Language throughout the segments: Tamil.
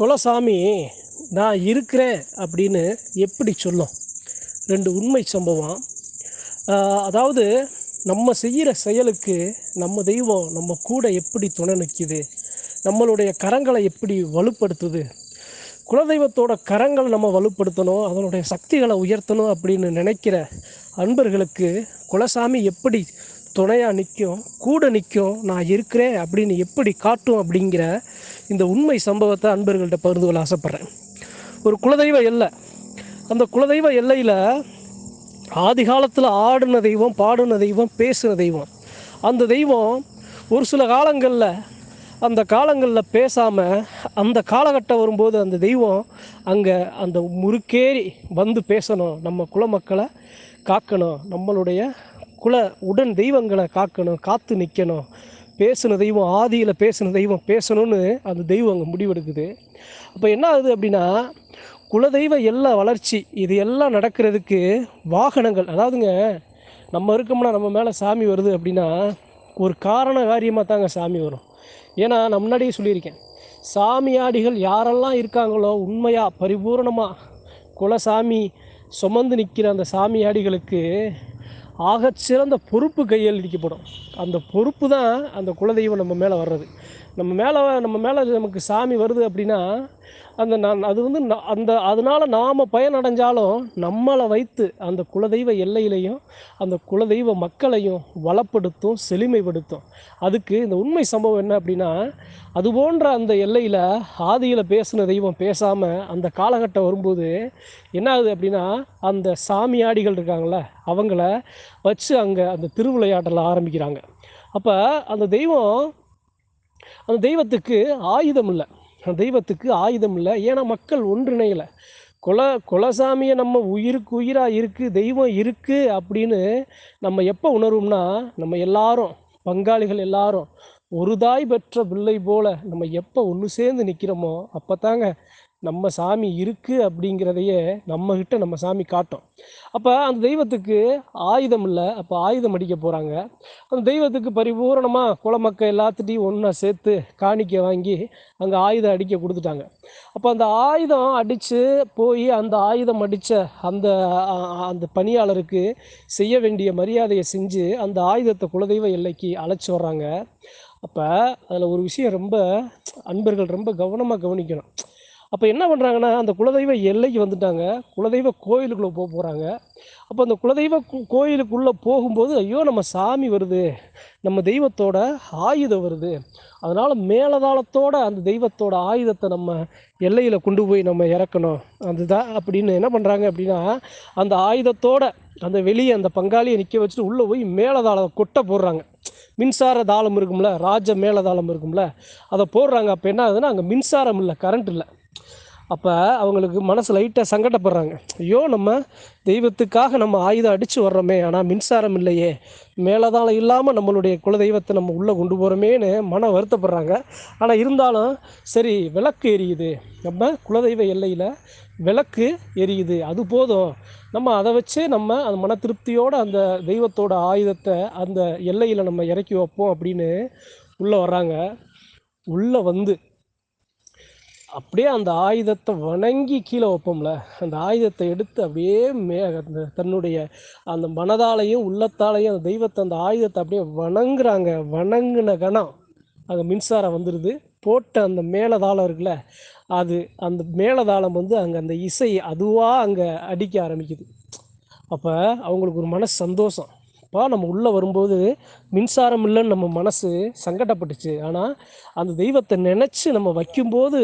குலசாமி நான் இருக்கிறேன் அப்படின்னு எப்படி சொல்லும்? ரெண்டு உண்மை சம்பவம். அதாவது நம்ம செய்கிற செயலுக்கு நம்ம தெய்வம் நம்ம கூட எப்படி துணை நிற்கிது? நம்மளுடைய கரங்களை எப்படி வலுப்படுத்துது? குலதெய்வத்தோட கரங்களை நம்ம வலுப்படுத்தணும் அதனுடைய சக்திகளை உயர்த்தணும் அப்படின்னு நினைக்கிற அன்பர்களுக்கு குலசாமி எப்படி துணையாக நிற்கும் கூட நிற்கும் நான் இருக்கிறேன் அப்படின்னு எப்படி காட்டும் அப்படிங்கிற இந்த உண்மை சம்பவத்தை அன்பர்கள்ட்ட பகிர்ந்து கொள்ள ஆசைப்பட்றேன். ஒரு குலதெய்வ எல்லை. அந்த குலதெய்வ எல்லையில் ஆதி காலத்தில் ஆடின தெய்வம் பாடின தெய்வம் பேசுகிற தெய்வம். அந்த தெய்வம் ஒரு சில காலங்களில் அந்த காலங்களில் பேசாமல் அந்த காலகட்டம் வரும்போது அந்த தெய்வம் அங்கே அந்த முறுக்கேறி வந்து பேசணும் நம்ம குலமக்களை காக்கணும் நம்மளுடைய குல உடன் தெய்வங்களை காக்கணும் காத்து நிற்கணும் பேசின தெய்வம் ஆதியில் பேசின தெய்வம் பேசணும்னு அந்த தெய்வம் அங்கே முடிவெடுக்குது. அப்போ என்ன ஆகுது அப்படின்னா குலதெய்வ எல்லா வளர்ச்சி இது எல்லாம் நடக்கிறதுக்கு வாகனங்கள் அதாவதுங்க நம்ம இருக்கோம்னா நம்ம மேலே சாமி வருது அப்படின்னா ஒரு காரண காரியமாக தாங்க சாமி வரும். ஏன்னா நான் முன்னாடியே சொல்லியிருக்கேன் சாமியாடிகள் யாரெல்லாம் இருக்காங்களோ உண்மையாக பரிபூரணமாக குலசாமி சுமந்து நிற்கிற அந்த சாமியாடிகளுக்கு ஆகச்சிறந்த பொறுப்பு கையில் இடிக்கப்படும். அந்த பொறுப்பு தான் அந்த குலதெய்வம் நம்ம மேலே வர்றது. நம்ம மேலே நம்ம மேலே நமக்கு சாமி வருது அப்படின்னா அந்த நான் அது வந்து ந- அந்த அதனால் நாம் பயனடைஞ்சாலும் நம்மளை வைத்து அந்த குலதெய்வ எல்லையிலையும் அந்த குலதெய்வ மக்களையும் வளப்படுத்தும் செழுமைப்படுத்தும். அதுக்கு இந்த உண்மை சம்பவம் என்ன அப்படின்னா அது போன்ற அந்த எல்லையில் ஆதியில் பேசின தெய்வம் பேசாமல் அந்த காலகட்டம் வரும்போது என்ன ஆகுது அப்படின்னா அந்த சாமியாடிகள் இருக்காங்களே அவங்கள வச்சு அங்கே அந்த திருவிளையாடலை ஆரம்பிக்கிறாங்க. அப்போ அந்த தெய்வம் அந்த தெய்வத்துக்கு ஆயுதம் இல்லை அந்த தெய்வத்துக்கு ஆயுதம் இல்லை ஏன்னா மக்கள் ஒன்றிணையலை. குல குலசாமியை நம்ம உயிருக்கு உயிராக இருக்குது தெய்வம் இருக்குது அப்படின்னு நம்ம எப்போ உணர்வோம்னா நம்ம எல்லாரும் பங்காளிகள் எல்லாரும் ஒரு தாய் பெற்ற பிள்ளை போல் நம்ம எப்போ ஒன்று சேர்ந்து நிற்கிறோமோ அப்போ தாங்க நம்ம சாமி இருக்குது அப்படிங்கிறதையே நம்மக்கிட்ட நம்ம சாமி காட்டும். அப்போ அந்த தெய்வத்துக்கு ஆயுதம் இல்லை அப்போ ஆயுதம் அடிக்க போகிறாங்க அந்த தெய்வத்துக்கு பரிபூரணமாக குளமக்க எல்லாத்துட்டையும் ஒன்றா சேர்த்து காணிக்க வாங்கி அங்கே ஆயுதம் அடிக்க கொடுத்துட்டாங்க. அப்போ அந்த ஆயுதம் அடித்து போய் அந்த ஆயுதம் அடித்த அந்த அந்த பணியாளருக்கு செய்ய வேண்டிய மரியாதையை செஞ்சு அந்த ஆயுதத்தை குலதெய்வ எல்லைக்கு அழைச்சி வர்றாங்க. அப்போ அதில் ஒரு விஷயம் ரொம்ப அன்பர்கள் ரொம்ப கவனமாக கவனிக்கணும். அப்போ என்ன பண்ணுறாங்கன்னா அந்த குலதெய்வ எல்லைக்கு வந்துட்டாங்க. குலதெய்வ கோயிலுக்குள்ளே போக போகிறாங்க அப்போ அந்த குலதெய்வ கோயிலுக்குள்ளே போகும்போது ஐயோ நம்ம சாமி வருது. நம்ம தெய்வத்தோட ஆயுதம் வருது. அதனால் மேலதாளத்தோட அந்த தெய்வத்தோட ஆயுதத்தை நம்ம எல்லையில் கொண்டு போய் நம்ம இறக்கணும். அதுதான் அப்படின்னு என்ன பண்ணுறாங்க அப்படின்னா அந்த ஆயுதத்தோட அந்த வெளியே அந்த பங்காளியை நிற்க வச்சுட்டு உள்ளே போய் மேலதாளம் கொட்டை போடுறாங்க. மின்சார தாளம் இருக்கும்ல ராஜ மேலதாளம் இருக்கும்ல அதை போடுறாங்க. அப்போ என்ன ஆகுதுன்னா அங்கே மின்சாரம் இல்லை கரண்ட் இல்லை. அப்போ அவங்களுக்கு மனசு லைட்டாக சங்கடப்படுறாங்க. ஐயோ நம்ம தெய்வத்துக்காக நம்ம ஆயுதம் அடித்து வர்றோமே ஆனால் மின்சாரம் இல்லையே. மேலதாளம் இல்லாமல் நம்மளுடைய குலதெய்வத்தை நம்ம உள்ளே கொண்டு போகிறோமேன்னு மன வருத்தப்படுறாங்க. ஆனால் இருந்தாலும் சரி விளக்கு எரியுது. நம்ம குலதெய்வ எல்லையில் விளக்கு எரியுது. அது போதும். நம்ம அதை வச்சு நம்ம அந்த மன திருப்தியோடு அந்த தெய்வத்தோட ஆயுதத்தை அந்த எல்லையில் நம்ம இறக்கி வைப்போம் அப்படின்னு உள்ளே வர்றாங்க. உள்ளே வந்து அப்படியே அந்த ஆயுதத்தை வணங்கி கீழே வைப்போம்ல அந்த ஆயுதத்தை எடுத்து அப்படியே மே அந்த தன்னுடைய அந்த மனதாலையும் உள்ளத்தாலையும் அந்த தெய்வத்தை அந்த ஆயுதத்தை அப்படியே வணங்குறாங்க. வணங்கின கணம் அங்கே மின்சாரம் வந்துடுது போட்ட அந்த மேலதாளம் இருக்குல்ல அது அந்த மேலதாளம் வந்து அங்கே அந்த இசை அதுவாக அங்கே அடிக்க ஆரம்பிக்குது. அப்போ அவங்களுக்கு ஒரு மன சந்தோஷம். அப்பா நம்ம உள்ளே வரும்போது மின்சாரம் இல்லைன்னு நம்ம மனசு சங்கடப்பட்டுச்சு. ஆனால் அந்த தெய்வத்தை நினச்சி நம்ம வைக்கும்போது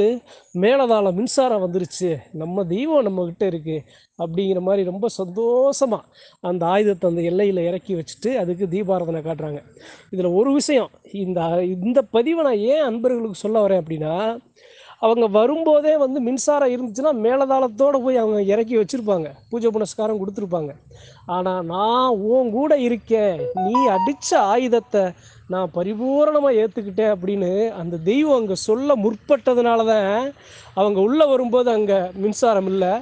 மேலதாளம் மின்சாரம் வந்துருச்சு. நம்ம தெய்வம் நம்மக்கிட்ட இருக்குது அப்படிங்கிற மாதிரி ரொம்ப சந்தோஷமாக அந்த ஆயுதத்தை அந்த எல்லையில் இறக்கி வச்சுட்டு அதுக்கு தீபாராதனை காட்டுறாங்க. இதில் ஒரு விஷயம் இந்த இந்த பதிவை நான் ஏன் அன்பர்களுக்கு சொல்ல வரேன் அப்படின்னா அவங்க வரும்போதே வந்து மின்சாரம் இருந்துச்சுன்னா மேலதாளத்தோடு போய் அவங்க இறக்கி வச்சுருப்பாங்க. பூஜை புனஸ்காரம் கொடுத்துருப்பாங்க. ஆனால் நான் உன் கூட இருக்கேன். நீ அடித்த ஆயுதத்தை நான் பரிபூரணமாக ஏற்றுக்கிட்டேன் அப்படின்னு அந்த தெய்வம் அங்கே சொல்ல முற்பட்டதுனால தான் அவங்க உள்ளே வரும்போது அங்கே மின்சாரம் இல்லை.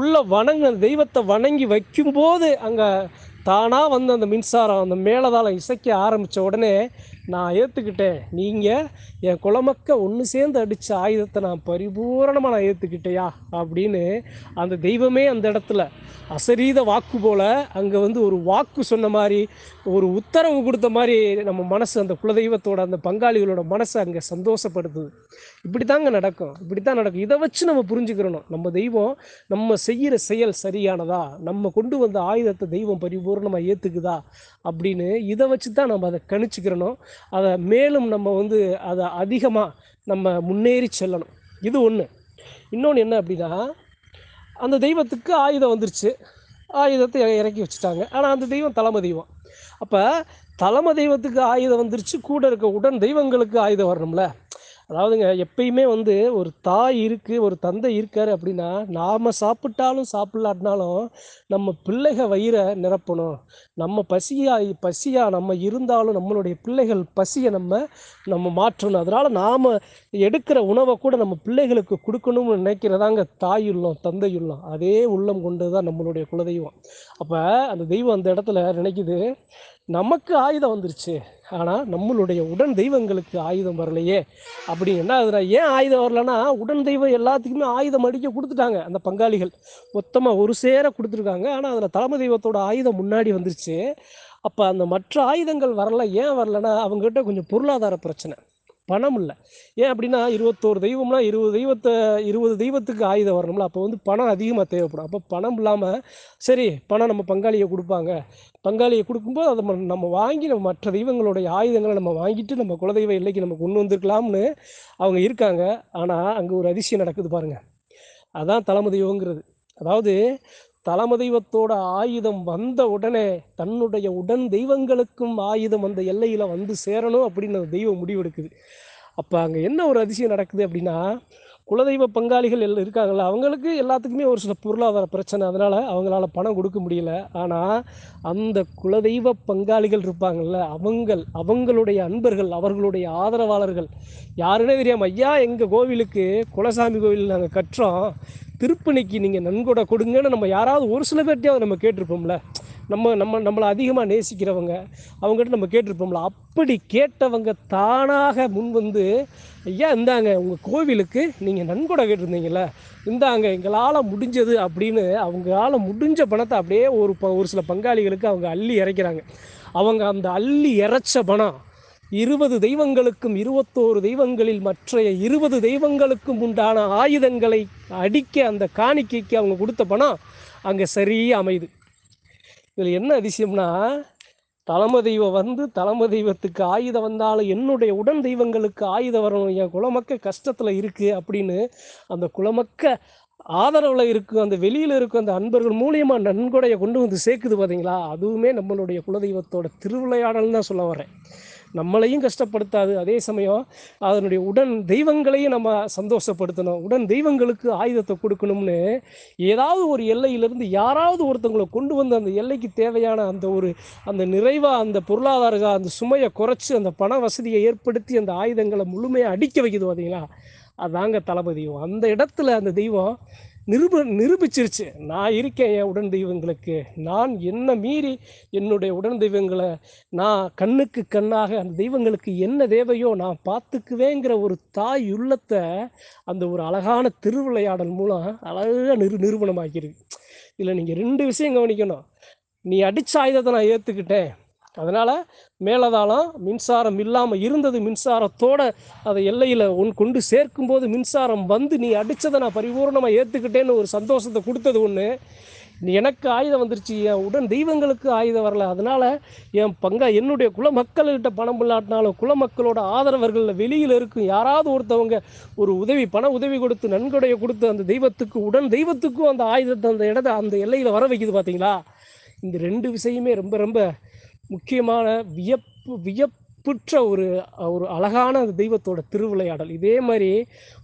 உள்ளே வணங்க தெய்வத்தை வணங்கி வைக்கும்போது அங்கே தானாக வந்து அந்த மின்சாரம் அந்த மேலதாளம் இசைக்க ஆரம்பித்த உடனே நான் ஏற்றுக்கிட்டேன் நீங்கள் என் குலமக்க ஒன்று சேர்ந்து அடித்த ஆயுதத்தை நான் பரிபூரணமாக நான் ஏற்றுக்கிட்டேயா அப்படின்னு அந்த தெய்வமே அந்த இடத்துல அசரீத வாக்கு போல் அங்கே வந்து ஒரு வாக்கு சொன்ன மாதிரி ஒரு உத்தரவு கொடுத்த மாதிரி நம்ம மனசு அந்த குலதெய்வத்தோட அந்த பங்காளிகளோட மனசை அங்கே சந்தோஷப்படுத்துது. இப்படி தாங்க நடக்கும். இப்படி தான் நடக்கும். இதை வச்சு நம்ம புரிஞ்சுக்கிறணும். நம்ம தெய்வம் நம்ம செய்கிற செயல் சரியானதா? நம்ம கொண்டு வந்த ஆயுதத்தை தெய்வம் பரிபூர்ணமாக ஏற்றுக்குதா அப்படின்னு இதை வச்சு தான் நம்ம அதை கணிச்சுக்கிறணும். அதை மேலும் நம்ம வந்து அதை அதிகமாக நம்ம முன்னேறி செல்லணும். இது ஒன்று இன்னொன்று என்ன அப்படின்னா அந்த தெய்வத்துக்கு ஆயுதம் வந்துருச்சு. ஆயுதத்தை இறக்கி வச்சுட்டாங்க. ஆனால் அந்த தெய்வம் தலைமை தெய்வம். அப்போ தலைமை தெய்வத்துக்கு ஆயுதம் வந்துருச்சு. கூட இருக்க உடன் தெய்வங்களுக்கு ஆயுதம் வரணும்ல. அதாவதுங்க எப்பயுமே வந்து ஒரு தாய் இருக்குது ஒரு தந்தை இருக்கார் அப்படின்னா நாம் சாப்பிட்டாலும் சாப்பிட்லாட்டினாலும் நம்ம பிள்ளைக வயிறை நிரப்பணும். நம்ம பசியா பசியாக நம்ம இருந்தாலும் நம்மளுடைய பிள்ளைகள் பசியை நம்ம நம்ம மாற்றணும். அதனால் நாம் எடுக்கிற உணவை கூட நம்ம பிள்ளைகளுக்கு கொடுக்கணும்னு நினைக்கிறதாங்க தாய் உள்ளம் தந்தை உள்ளம் அதே உள்ளம் கொண்டு தான் நம்மளுடைய குலதெய்வம். அப்போ அந்த தெய்வம் அந்த இடத்துல நினைக்குது நமக்கு ஆயுதம் வந்துருச்சு. ஆனால் நம்மளுடைய உடன் தெய்வங்களுக்கு ஆயுதம் வரலையே. அப்படி என்ன ஆகுதுன்னா ஏன் ஆயுதம் வரலன்னா உடன் தெய்வம் எல்லாத்துக்குமே ஆயுதம் அடிக்க கொடுத்துட்டாங்க அந்த பங்காளிகள். மொத்தமாக ஒரு சேர கொடுத்துருக்காங்க. ஆனால் அதில் தலைமை தெய்வத்தோட ஆயுதம் முன்னாடி வந்துருச்சு. அப்போ அந்த மற்ற ஆயுதங்கள் வரல ஏன் வரலன்னா அவங்ககிட்ட கொஞ்சம் பொருளாதார பிரச்சனை. பணம் இல்லை ஏன் அப்படின்னா இருபத்தோரு தெய்வம்னா இருபது தெய்வத்தை இருபது தெய்வத்துக்கு ஆயுதம் வரணும்ல அப்போ வந்து பணம் அதிகமாக தேவைப்படும். அப்போ பணம் இல்லாமல் சரி பணம் நம்ம பங்காளியை கொடுப்பாங்க. பங்காளியை கொடுக்கும்போது அதை நம்ம- நம்ம வாங்கி நம்ம மற்ற தெய்வங்களுடைய ஆயுதங்களை நம்ம வாங்கிட்டு நம்ம குலதெய்வ இல்லைக்கு நம்ம கொண்டு வந்திருக்கலாம்னு அவங்க இருக்காங்க. ஆனால் அங்கே ஒரு அதிசயம் நடக்குது பாருங்கள் அதான் தலைமை தெய்வங்கிறது அதாவது தலைமை தெய்வத்தோட ஆயுதம் வந்த உடனே தன்னுடைய உடன் தெய்வங்களுக்கும் ஆயுதம் அந்த எல்லையில் வந்து சேரணும் அப்படின்னு அந்த தெய்வம் முடிவெடுக்குது. அப்போ அங்கே என்ன ஒரு அதிசயம் நடக்குது அப்படின்னா குலதெய்வ பங்காளிகள் எல்லாம் இருக்காங்கள்ல அவங்களுக்கு எல்லாத்துக்குமே ஒரு சில பொருளாதார பிரச்சனை. அதனால் அவங்களால பணம் கொடுக்க முடியல. ஆனால் அந்த குலதெய்வ பங்காளிகள் இருப்பாங்கல்ல அவங்கள் அவங்களுடைய அன்பர்கள் அவர்களுடைய ஆதரவாளர்கள் யாருன்னே தெரியாமல் ஐயா எங்கள் கோவிலுக்கு குலசாமி கோவில் நாங்கள் கட்டுறோம். திருப்பணிக்கு நீங்கள் நன்கொடை கொடுங்கன்னு நம்ம யாராவது ஒரு சில பேர்ட்டையாவது நம்ம கேட்டிருப்போம்ல. நம்ம நம்ம நம்மளை அதிகமாக நேசிக்கிறவங்க அவங்ககிட்ட நம்ம கேட்டிருப்போம்ல. அப்படி கேட்டவங்க தானாக முன் வந்து ஐயா இந்தாங்க உங்கள் கோவிலுக்கு நீங்கள் நன்கொடை கேட்டிருந்தீங்கல்ல. இந்தாங்க எங்களால் முடிஞ்சது அப்படின்னு அவங்களால முடிஞ்ச பணத்தை அப்படியே ஒரு ப ஒரு சில பங்காளிகளுக்கு அவங்க அள்ளி இறைக்கிறாங்க. அவங்க அந்த அள்ளி இறைச்ச பணம் இருபது தெய்வங்களுக்கும் இருபத்தோரு தெய்வங்களில் மற்றைய இருபது தெய்வங்களுக்கும் உண்டான ஆயுதங்களை அடிக்க அந்த காணிக்கைக்கு அவங்க கொடுத்த பணம் அங்கே சரியாக அமையுது. இதில் என்ன அதிசயம்னா தலைமை தெய்வம் வந்து தலைமை தெய்வத்துக்கு ஆயுதம் வந்தாலும் என்னுடைய உடன் தெய்வங்களுக்கு ஆயுதம் வரணும் என் குலமக்க கஷ்டத்தில் இருக்குது அப்படின்னு அந்த குலமக்க ஆதரவில் இருக்கும் அந்த வெளியில் இருக்கும் அந்த அன்பர்கள் மூலியமாக நன்கொடையை கொண்டு வந்து சேர்க்குது பார்த்தீங்களா அதுவுமே நம்மளுடைய குலதெய்வத்தோட திருவிளையாடல் தான் சொல்ல வரேன் நம்மளையும் கஷ்டப்படுத்தாது. அதே சமயம் அதனுடைய உடன் தெய்வங்களையும் நம்ம சந்தோஷப்படுத்தணும். உடன் தெய்வங்களுக்கு ஆயுதத்தை கொடுக்கணும்னு ஏதாவது ஒரு எல்லையிலிருந்து யாராவது ஒருத்தவங்களை கொண்டு வந்து அந்த எல்லைக்கு தேவையான அந்த ஒரு அந்த நிறைவாக அந்த பொருளாதார அந்த சுமையை குறைச்சி அந்த பண வசதியை ஏற்படுத்தி அந்த ஆயுதங்களை முழுமையாக அடிக்க வைக்குது பார்த்தீங்களா அதாங்க தளபதியும். அந்த இடத்துல அந்த தெய்வம் நிரூப நிரூபிச்சிருச்சு. நான் இருக்கேன் என் உடன் தெய்வங்களுக்கு. நான் என்ன மீறி என்னுடைய உடன் தெய்வங்களை நான் கண்ணுக்கு கண்ணாக அந்த தெய்வங்களுக்கு என்ன தேவையோ நான் பார்த்துக்குவேங்கிற ஒரு தாய் உள்ளத்தை அந்த ஒரு அழகான திருவிளையாடல் மூலம் அழகாக நிரு நிரூபணமாக்கியிருக்கு. இதில் நீங்கள் ரெண்டு விஷயம் கவனிக்கணும். நீ அடிச்ச ஆயுதத்தை நான் ஏற்றுக்கிட்டேன் அதனால் மேலதாளம் மின்சாரம் இல்லாமல் இருந்தது மின்சாரத்தோட அதை எல்லையில் உன் கொண்டு சேர்க்கும்போது மின்சாரம் வந்து நீ அடித்ததை நான் பரிபூர்ணமாக ஏற்றுக்கிட்டேன்னு ஒரு சந்தோஷத்தை கொடுத்தது ஒன்று எனக்கு ஆயுதம் வந்துருச்சு என் உடன் தெய்வங்களுக்கு ஆயுதம் வரல. அதனால் என் பங்கா என்னுடைய குல மக்கள்கிட்ட பணம் இல்லாட்டினாலும் குல மக்களோட ஆதரவர்களில் வெளியில் இருக்கும். யாராவது ஒருத்தவங்க ஒரு உதவி பண உதவி கொடுத்து நன்கொடையை கொடுத்து அந்த தெய்வத்துக்கு உடன் தெய்வத்துக்கும் அந்த ஆயுதத்தை அந்த இடத்த அந்த எல்லையில் வர வைக்குது பார்த்தீங்களா இந்த ரெண்டு விஷயமே ரொம்ப ரொம்ப முக்கியமான வியப்பு வியப்புற்ற ஒரு ஒரு அழகான அந்த தெய்வத்தோட திருவிளையாடல். இதே மாதிரி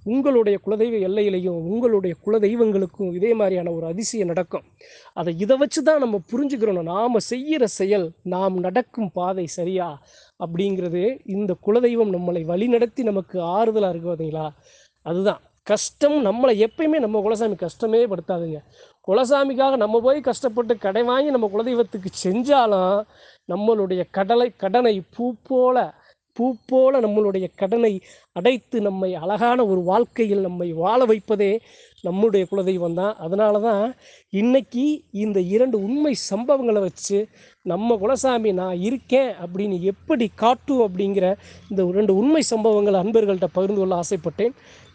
உங்களுடைய குலதெய்வ எல்லையிலையும் உங்களுடைய குலதெய்வங்களுக்கும் இதே மாதிரியான ஒரு அதிசயம் நடக்கும். அதை இதை வச்சு தான் நம்ம புரிஞ்சுக்கிறோம் நாம் செய்கிற செயல் நாம் நடக்கும் பாதை சரியா? அப்படிங்கிறது இந்த குலதெய்வம் நம்மளை வழிநடத்தி நமக்கு ஆறுதலாக இருக்கு பார்த்தீங்களா அதுதான். கஷ்டம் நம்மளை எப்பயுமே நம்ம குலசாமி கஷ்டமே படுத்தாதுங்க. குலசாமிக்காக நம்ம போய் கஷ்டப்பட்டு கடை வாங்கி நம்ம குலதெய்வத்துக்கு செஞ்சாலும் நம்மளுடைய கடலை கடனை பூ போல பூ போல நம்மளுடைய கடனை அடைத்து நம்மை அழகான ஒரு வாழ்க்கையில் நம்மை வாழ வைப்பதே நம்முடைய குலதெய்வம் தான். அதனால தான் இன்னைக்கு இந்த இரண்டு உண்மை சம்பவங்களை வச்சு நம்ம குலசாமி நான் இருக்கேன் அப்படின்னு எப்படி காட்டும் அப்படிங்கிற இந்த ரெண்டு உண்மை சம்பவங்களை அன்பர்கள்ட்ட பகிர்ந்து கொள்ள ஆசைப்பட்டேன்.